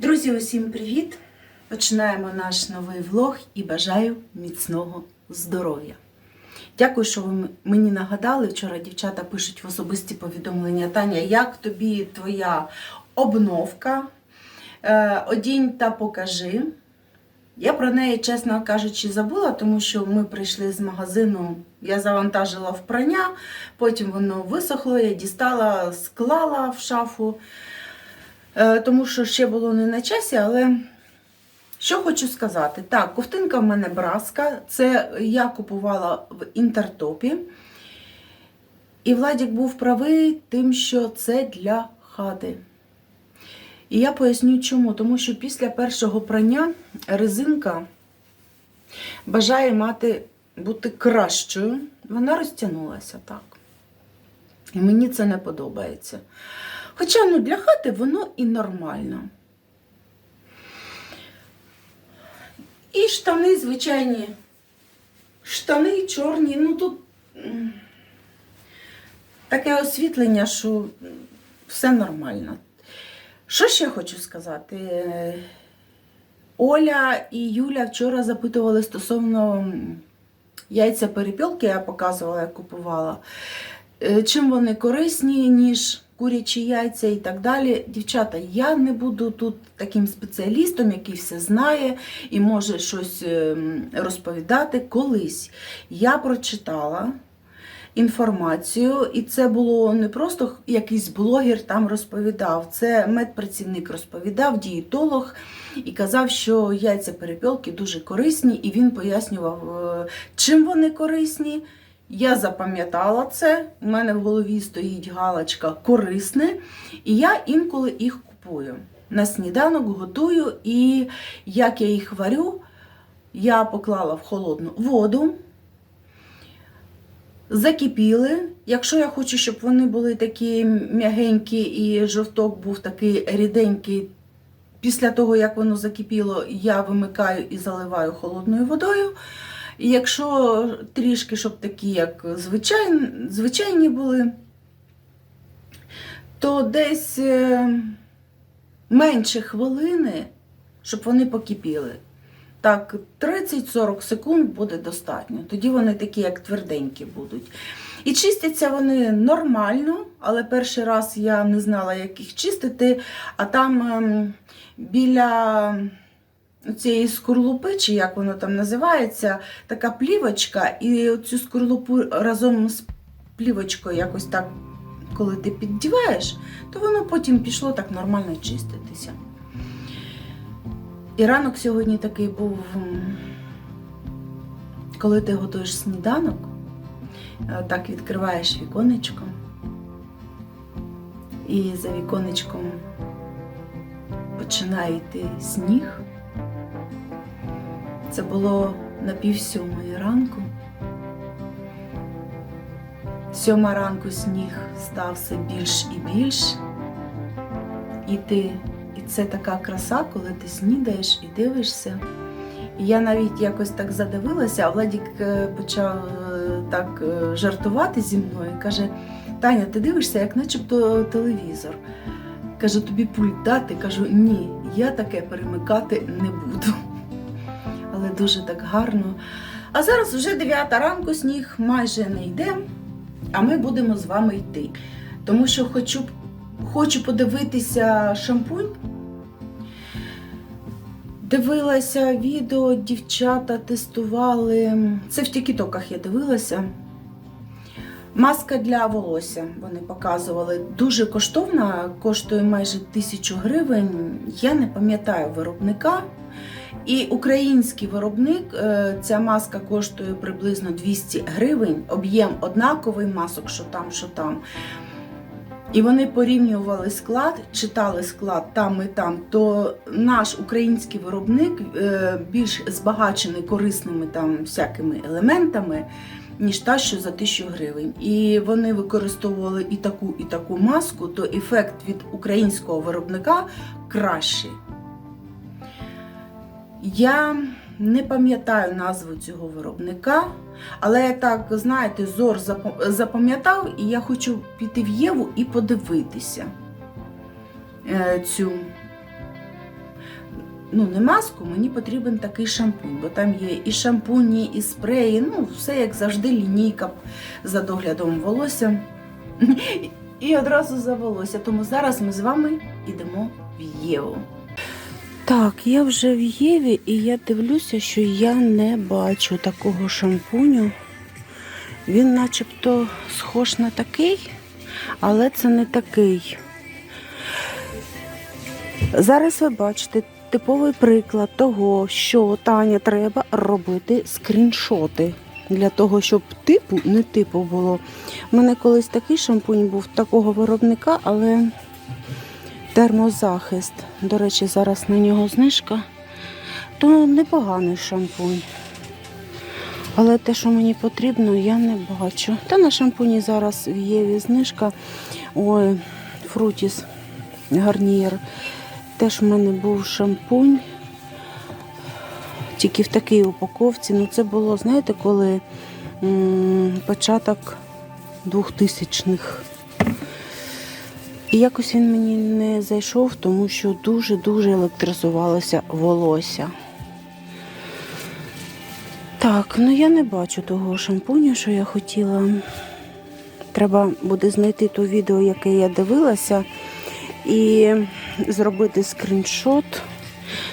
Друзі, усім привіт! Починаємо наш новий влог і бажаю міцного здоров'я. Дякую, що ви мені нагадали. Вчора дівчата пишуть в особисті повідомлення. Таня, як тобі твоя обновка? Е, Одінь та покажи. Я про неї, чесно кажучи, забула, тому що ми прийшли з магазину, я завантажила в прання, потім воно висохло, я дістала, склала в шафу. Е, тому що ще було не на часі, але що хочу сказати. Так, ковтинка в мене браска, це я купувала в інтертопі. І Владік був правий тим, що це для хати. І я поясню чому. Тому що після першого прання резинка бажає мати бути кращою. Вона розтягнулася так. І мені це не подобається. Хоча ну, для хати воно і нормально. І штани, звичайні. Штани чорні, ну тут таке освітлення, що все нормально. Що ще хочу сказати? Оля і Юля вчора запитували стосовно яйця перепілки, я показувала, як купувала. Е, Чим вони корисні, ніж курячі яйця і так далі. Дівчата, я не буду тут таким спеціалістом, який все знає і може щось ем, розповідати. Колись я прочитала інформацію, і це було не просто якийсь блогер там розповідав, це медпрацівник розповідав, дієтолог, і казав, що яйця перепілки дуже корисні, і він пояснював, е, чим вони корисні. Я запам'ятала це, у мене в голові стоїть галочка корисне, і я інколи їх купую. На сніданок готую, і як я їх варю, я поклала в холодну воду, закипіли. Якщо я хочу, щоб вони були такі м'ягенькі і жовток був такий ріденький, після того, як воно закипіло, я вимикаю і заливаю холодною водою. І якщо трішки, щоб такі, як звичайні, звичайні були, то десь е, менше хвилини, щоб вони покипіли. Так, 30-40 секунд буде достатньо. Тоді вони такі, як тверденькі будуть. І чистяться вони нормально, але перший раз я не знала, як їх чистити, а там ем, біля цієї скорлупи, чи як воно там називається, така плівочка, і цю скорлупу разом з плівочкою якось так, коли ти піддіваєш, то воно потім пішло так нормально чиститися. І ранок сьогодні такий був, коли ти готуєш сніданок, е, так відкриваєш віконечко, і за віконечком починає йти сніг. Це було на пів сьомої ранку. Сьома ранку сніг став все більш і більш. І ти, і це така краса, коли ти снідаєш і дивишся. І я навіть якось так задивилася, а Владік е, почав е, так е, жартувати зі мною. Каже: Таня, ти дивишся, як начебто телевізор. Каже, тобі пульт дати? Кажу, ні, я таке перемикати не буду але дуже так гарно. А зараз вже 9 ранку, сніг майже не йде, а ми будемо з вами йти. Тому що хочу, хочу подивитися шампунь. Дивилася відео, дівчата тестували. Це в тікітоках я дивилася. Маска для волосся вони показували. Дуже коштовна, коштує майже тисячу гривень. Я не пам'ятаю виробника. І український виробник, е, ця маска коштує приблизно 200 гривень, об'єм однаковий масок, що там, що там. І вони порівнювали склад, читали склад там і там, то наш український виробник е, більш збагачений корисними там всякими елементами, ніж та, що за 1000 гривень. І вони використовували і таку, і таку маску, то ефект від українського виробника кращий. Я не пам'ятаю назву цього виробника, але я так, знаєте, зор запам'ятав, і я хочу піти в Єву і подивитися е, цю ну, не маску, мені потрібен такий шампунь, бо там є і шампуні, і спреї, ну, все як завжди, лінійка за доглядом волосся. І одразу за волосся. Тому зараз ми з вами йдемо в Єву. Так, я вже в Єві і я дивлюся, що я не бачу такого шампуню. Він начебто схож на такий, але це не такий. Зараз ви бачите типовий приклад того, що Таня треба робити скріншоти. Для того, щоб типу, не типу було. У мене колись такий шампунь був такого виробника, але термозахист. До речі, зараз на нього знижка. То непоганий шампунь. Але те, що мені потрібно, я не бачу. Та на шампуні зараз в Єві знижка. Ой, фрутіс гарнієр. Теж в мене був шампунь. Тільки в такій упаковці. Ну, це було, знаєте, коли м, початок 2000-х. І якось він мені не зайшов, тому що дуже-дуже електризувалося волосся. Так, ну я не бачу того шампуню, що я хотіла. Треба буде знайти то відео, яке я дивилася, і зробити скріншот.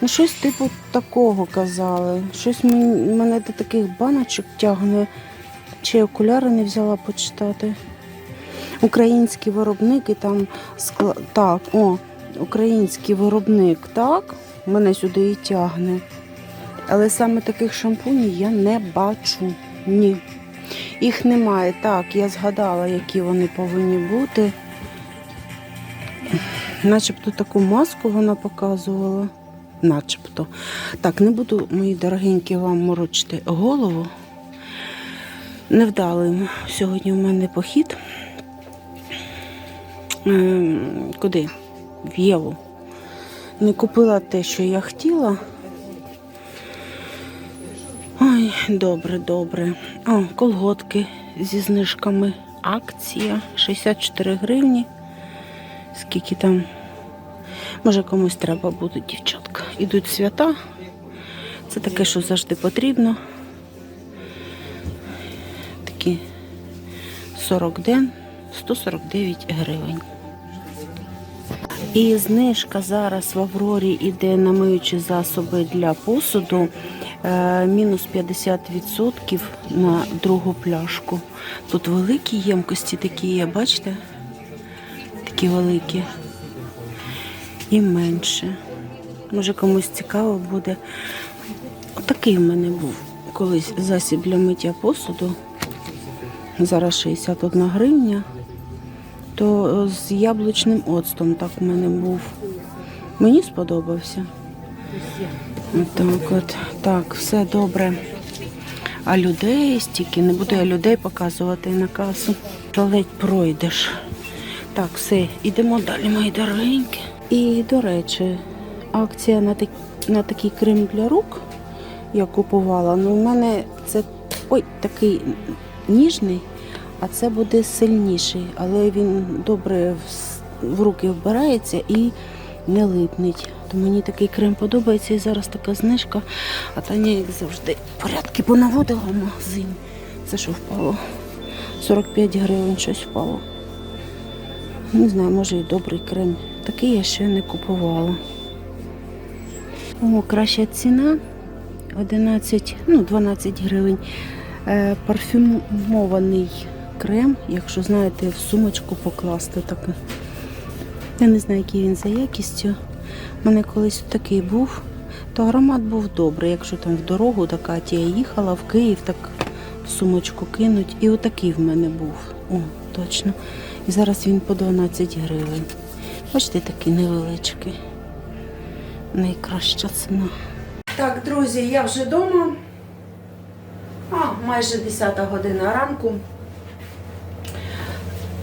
Ну, щось типу такого казали. Щось мен- мене до таких баночок тягне. Чи окуляри не взяла почитати. Українські виробники там скла... Так, о, український виробник, так, мене сюди і тягне. Але саме таких шампунів я не бачу. Ні. Їх немає. Так, я згадала, які вони повинні бути. Начебто таку маску вона показувала. Начебто. Так, не буду, мої дорогенькі, вам морочити голову. Невдалий сьогодні у мене похід. Куди? В Єву. Не купила те, що я хотіла. Ой, добре, добре. О, колготки зі знижками. Акція 64 гривні. Скільки там? Може комусь треба буде, дівчатка. Ідуть свята. Це таке, що завжди потрібно. Такі 40 ден, 149 гривень. І знижка зараз в Аврорі іде на миючі засоби для посуду. е, Мінус 50% на другу пляшку. Тут великі ємкості такі є, бачите? Такі великі. І менше. Може комусь цікаво буде. Отакий в мене був колись засіб для миття посуду. Зараз 61 гривня. То е, з яблучним оцтом так в мене був. Мені сподобався. Так, от, так, все добре. А людей стільки, не буду я людей показувати на касу. Ледь пройдеш. Так, все, ідемо далі, мої дорогенькі. І, до речі, акція на, так, на такий крем для рук я купувала. Ну, у мене це ой, такий ніжний, а це буде сильніший, але він добре в, руки вбирається і не липнеть. То мені такий крем подобається і зараз така знижка. А Таня, як завжди, порядки понаводила в магазині. Це що впало? 45 гривень щось впало. Не знаю, може і добрий крем. Такий я ще не купувала. О, краща ціна 11, ну 12 гривень. Е, парфюмований крем, якщо знаєте, в сумочку покласти так. Я не знаю, який він за якістю. У мене колись такий був, то аромат був добрий. Якщо там в дорогу до Каті я їхала в Київ, так в сумочку кинуть. І отакий в мене був. О, точно. І зараз він по 12 гривень. Бачите, такий невеличкий. Найкраща ціна. Так, друзі, я вже вдома. А, майже 10 година ранку.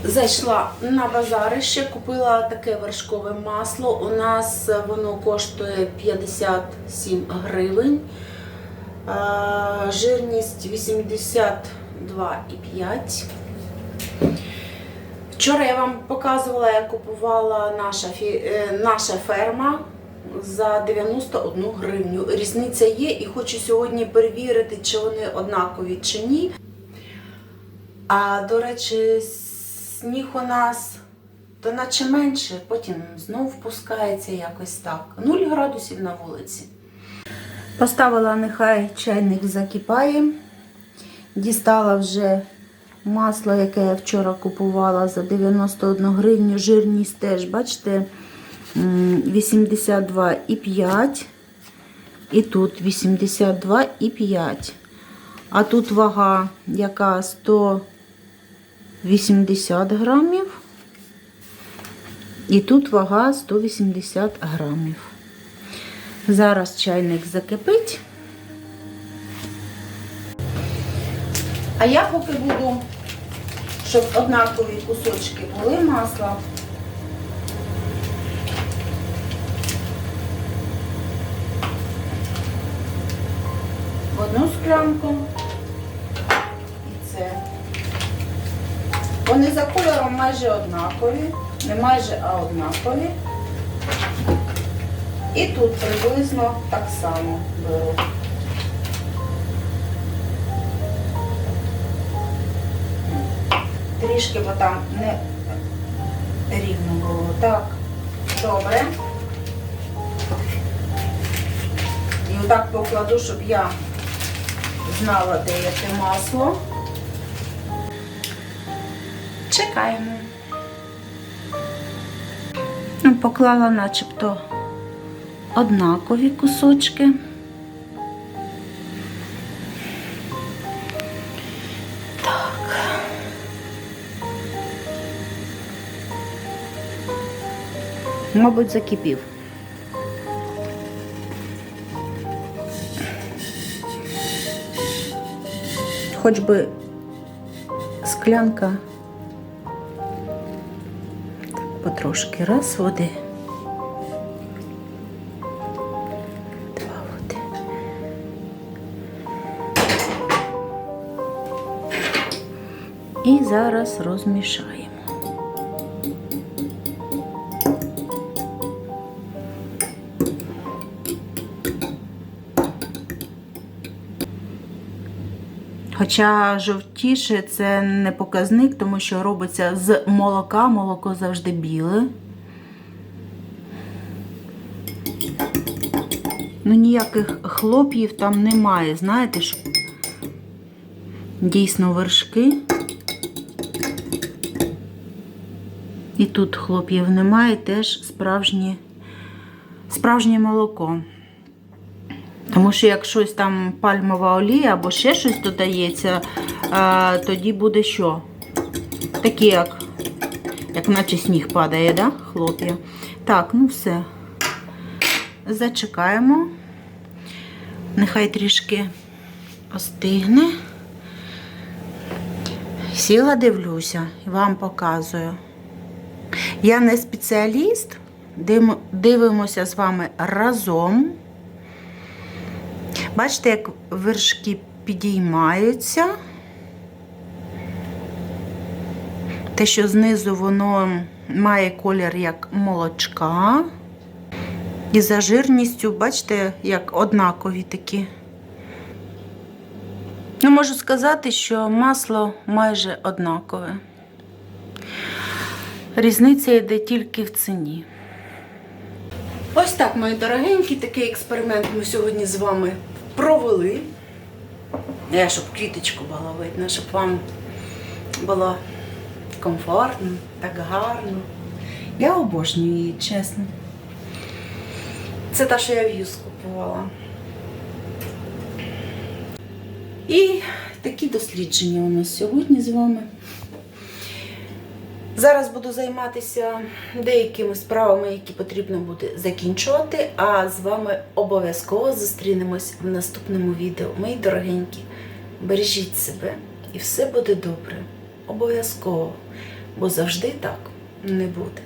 Зайшла на базарище, купила таке вершкове масло. У нас воно коштує 57 гривень. Жирність 82,5. Вчора я вам показувала, як купувала наша, е, наша ферма. за 91 гривню. Різниця є, і хочу сьогодні перевірити, чи вони однакові чи ні. А до речі, сніг у нас то наче менше, потім знов впускається якось так. 0 градусів на вулиці. Поставила, нехай чайник закипає. Дістала вже масло, яке я вчора купувала за 91 гривню. Жирність теж, бачите, 82,5. І тут 82,5. А тут вага, яка 180 грамів. І тут вага 180 грамів. Зараз чайник закипить. А я поки буду, щоб однакові кусочки були масла. В одну склянку. Вони за кольором майже однакові. Не майже, а однакові. І тут приблизно так само беру. Трішки, бо там не рівно було. Так, добре. І отак покладу, щоб я знала, де яке масло. Чекаємо. Ну, Поклала начебто однакові кусочки. Так. Мабуть, закипів. Хоч би склянка потрошки раз води. Два води. І зараз розмішаємо. Хоча жовтіше це не показник, тому що робиться з молока, молоко завжди біле. Ну, ніяких хлоп'їв там немає, знаєте, що дійсно вершки. І тут хлоп'їв немає, теж справжнє, справжнє молоко. Тому що як щось там пальмова олія або ще щось додається, тоді буде що? Такі, як, як наче сніг падає, да? хлоп'я. Так, ну все. Зачекаємо. Нехай трішки остигне. Сіла, дивлюся і вам показую. Я не спеціаліст, дивимося з вами разом. Бачите, як вершки підіймаються. Те, що знизу воно має колір як молочка. І за жирністю, бачите, як однакові такі. Ну, можу сказати, що масло майже однакове. Різниця йде тільки в ціні. Ось так, мої дорогенькі, такий експеримент ми сьогодні з вами провели. Я, щоб квіточку було видно, щоб вам було комфортно, так гарно. Я обожнюю її, чесно. Це та, що я в Юз купувала. І такі дослідження у нас сьогодні з вами. Зараз буду займатися деякими справами, які потрібно буде закінчувати. А з вами обов'язково зустрінемось в наступному відео. Мої дорогенькі, бережіть себе і все буде добре. Обов'язково. Бо завжди так не буде.